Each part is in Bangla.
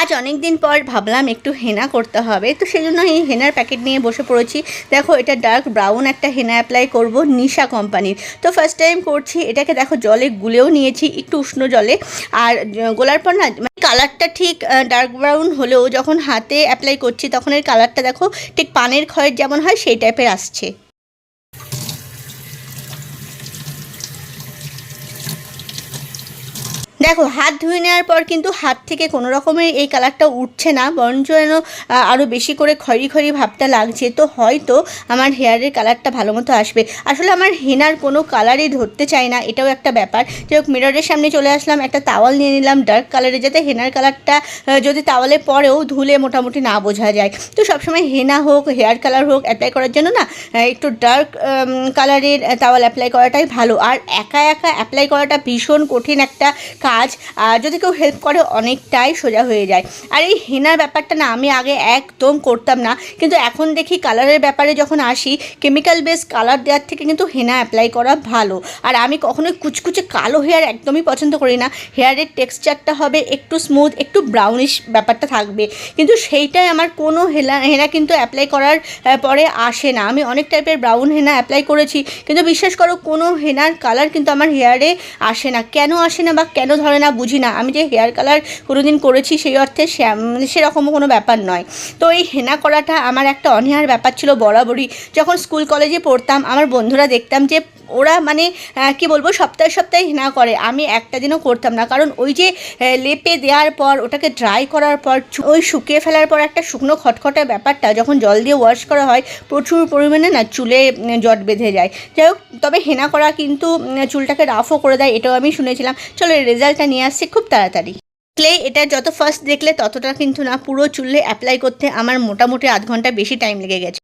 আজ অনেক দিন পর ভাবলাম একটু হেনা করতে হবে, তো সেই জন্য এই হেনার প্যাকেট নিয়ে বসে পড়েছি। দেখো, এটা ডার্ক ব্রাউন একটা হেনা অ্যাপ্লাই করব নিশা কোম্পানির তো ফার্স্ট টাইম করছি, এটাকে দেখো জলে গুলেও নিয়েছি, একটু উষ্ণ জলে। আর গোলার পর না কালারটা ঠিক ডার্ক ব্রাউন হলেও যখন হাতে অ্যাপ্লাই করছি, তখন এর কালারটা দেখো ঠিক পানের খয়ের যেমন হয়, সেই টাইপের আসছে। দেখো, হাত ধুয়ে নেওয়ার পর কিন্তু হাত থেকে কোনো রকমের এই কালারটা উঠছে না, বরঞ্চ যেন আরও বেশি করে খয়রি খয়রি ভাবটা লাগছে। তো হয়তো আমার হেয়ারের কালারটা ভালো মতো আসবে। আসলে আমার হেনার কোনো কালারই ধরতে চাই না, এটাও একটা ব্যাপার। যাই হোক মিররের সামনে চলে আসলাম, একটা তাওয়াল নিয়ে নিলাম ডার্ক কালারের যাতে হেনার কালারটা যদি তাওয়ালে পরেও ধুলে মোটামুটি না বোঝা যায়। তো সবসময় হেনা হোক, হেয়ার কালার হোক অ্যাপ্লাই করার জন্য না একটু ডার্ক কালারের তাওয়াল অ্যাপ্লাই করাটাই ভালো। আর একা একা অ্যাপ্লাই করাটা ভীষণ কঠিন একটা কাজ। আর যদি কেউ হেল্প করে অনেকটাই সোজা হয়ে যায়। আর এই হেনার ব্যাপারটা না আমি আগে একদম করতাম না। কিন্তু এখন দেখি কালারের ব্যাপারে যখন আসি কেমিক্যাল বেস কালার দেওয়ার থেকে কিন্তু হেনা অ্যাপ্লাই করা ভালো। আর আমি কখনোই কুচকুচে কালো হেয়ার একদমই পছন্দ করি না। হেয়ারের টেক্সচারটা হবে একটু স্মুথ একটু ব্রাউনিশ ব্যাপারটা থাকবে। কিন্তু সেইটাই আমার কোনো হেলা হেনা কিন্তু অ্যাপ্লাই করার পরে আসে না। আমি অনেক টাইপের ব্রাউন হেনা অ্যাপ্লাই করেছি। কিন্তু বিশ্বাস করো কোনো হেনার কালার কিন্তু আমার হেয়ারে আসে না। কেন আসে না বা কেন ধরে না, বুঝি না। আমি যে হেয়ার কালার কোনোদিন করেছি সেই অর্থে মানে সেরকম কোনো ব্যাপার নয়। তো এই হেনা করাটা আমার একটা অনীহার ব্যাপার ছিল বরাবরই। যখন স্কুল কলেজে পড়তাম, আমার বন্ধুরা দেখতাম যে ওরা মানে কি বলব, সপ্তাহে সপ্তাহে হেনা করে। আমি একটা দিনও করতাম না। কারণ ওই যে লেপে দেওয়ার পর, ওটাকে ড্রাই করার পর ওই শুকিয়ে ফেলার পর একটা শুকনো খটখটা ব্যাপারটা, যখন জল দিয়ে ওয়াশ করা হয়, প্রচুর পরিমাণে না চুলে জট বেঁধে যায়। যাই হোক, তবে হেনা করা কিন্তু চুলটাকে রাফও করে দেয়, এটাও আমি শুনেছিলাম। চলো রেজাল্টটা নিয়ে আসছে খুব তাড়াতাড়ি। ক্লে এটা যত ফার্স্ট দেখলে ততটা কিন্তু না, পুরো চুলে অ্যাপ্লাই করতে আমার মোটামুটি আধ ঘণ্টা বেশি টাইম লেগে গেছে।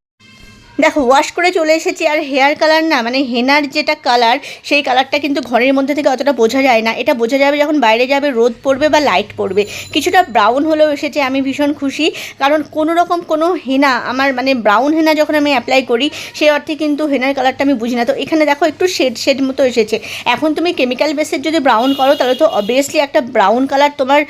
দেখো ওয়াশ করে চলে এসেছি আর হেয়ার কালার না মানে হেনার যেটা কালার সেই কালারটা কিন্তু ঘরের মধ্যে থেকে অতটা বোঝা যায় না। এটা বোঝা যাবে যখন বাইরে যাবে, রোদ পড়বে বা লাইট পড়বে। কিছুটা ব্রাউন হলেও এসেছে, আমি ভীষণ খুশি। কারণ কোনো রকম কোনো হেনা আমার মানে ব্রাউন হেনা যখন আমি অ্যাপ্লাই করি, সেই অর্থে কিন্তু হেনার কালারটা আমি বুঝি না। তো এখানে দেখো, একটু শেড শেড মতো এসেছে। এখন তুমি কেমিক্যাল বেসের যদি ব্রাউন করো, তাহলে তো অবভিয়াসলি একটা ব্রাউন কালার তোমার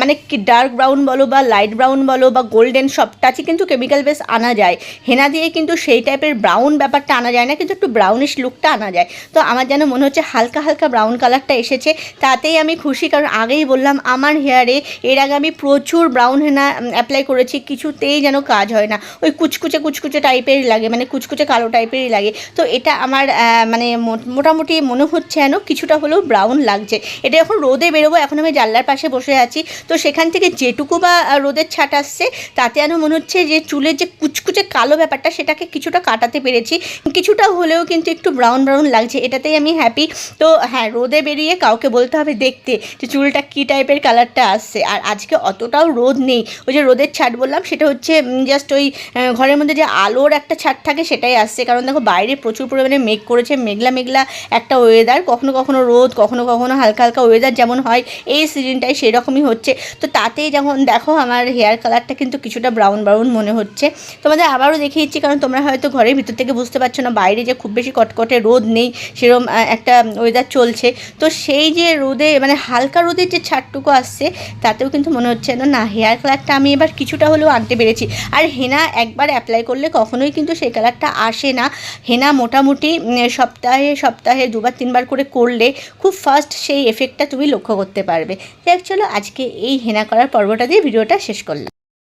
মানে ডার্ক ব্রাউন বলো বা লাইট ব্রাউন বলো বা গোল্ডেন সব টাচই কিন্তু কেমিক্যাল বেস আনা যায়। হেনা দিয়ে কিন্তু সেই টাইপের ব্রাউন ব্যাপারটা আনা যায় না, কিন্তু একটু ব্রাউনিশ লুকটা আনা যায়। তো আমার যেন মনে হচ্ছে হালকা হালকা ব্রাউন কালারটা এসেছে, তাতেই আমি খুশি। কারণ আগেই বললাম, আমার হেয়ারে এর আগে আমি প্রচুর ব্রাউন হেনা অ্যাপ্লাই করেছি, কিছুতেই যেন কাজ হয় না। ওই কুচকুচে কুচকুচে টাইপেরই লাগে মানে কুচকুচে কালো টাইপেরই লাগে। তো এটা আমার মানে মোটামুটি মনে হচ্ছে যেন কিছুটা হলেও ব্রাউন লাগছে। এটা যখন রোদে বেরোবো, এখন আমি জানলার পাশে বসে আছি। তো সেখান থেকে যেটুকু বা রোদের ছাট আসছে, তাতে যেন মনে হচ্ছে যে চুলের যে কুচকুচে কালো ব্যাপারটা, সেটাকে কিছুটা কাটাতে পেরেছি। কিছুটা হলেও কিন্তু একটু ব্রাউন ব্রাউন লাগছে, এটাতেই আমি হ্যাপি তো হ্যাঁ রোদে বেরিয়ে কাউকে বলতে হবে দেখতে যে চুলটা কী টাইপের কালারটা আসছে। আর আজকে অতটাও রোদ নেই। ওই যে রোদের ছাট বললাম, সেটা হচ্ছে জাস্ট ওই ঘরের মধ্যে যে আলোর একটা ছাট থাকে সেটাই আসছে। কারণ দেখো, বাইরে প্রচুর পরিমাণে মেঘ করেছে, মেঘলা মেঘলা একটা ওয়েদার কখনো কখনো রোদ, কখনো কখনো হালকা হালকা ওয়েদার যেমন হয়, এই সিজনটাই সেরকমই হচ্ছে। তো তাতেই যখন দেখো, আমার হেয়ার কালারটা কিন্তু কিছুটা ব্রাউন ব্রাউন মনে হচ্ছে। তোমাদের আবারও দেখিয়েছি, কারণ তোমরা হয়তো ঘরের ভিতর থেকে বুঝতে পারছ না, বাইরে যে খুব বেশি কটকটে রোদ নেই সেরকম একটা ওয়েদার চলছে। তো সেই যে রোদে মানে হালকা রোদের যে ছাড়টুকু আসছে, তাতেও কিন্তু মনে হচ্ছে না না হেয়ার কালারটা আমি এবার কিছুটা হলেও আনতে পেরেছি। আর হেনা একবার অ্যাপ্লাই করলে কখনোই কিন্তু সেই কালারটা আসে না। হেনা মোটামুটি সপ্তাহে সপ্তাহে দুবার, তিনবার করে করলে খুব ফাস্ট সেই এফেক্টটা তুমি লক্ষ্য করতে পারবে। যাই চলো আজকে এই হেনা করার পর্বটা দিয়ে ভিডিওটা শেষ করলাম।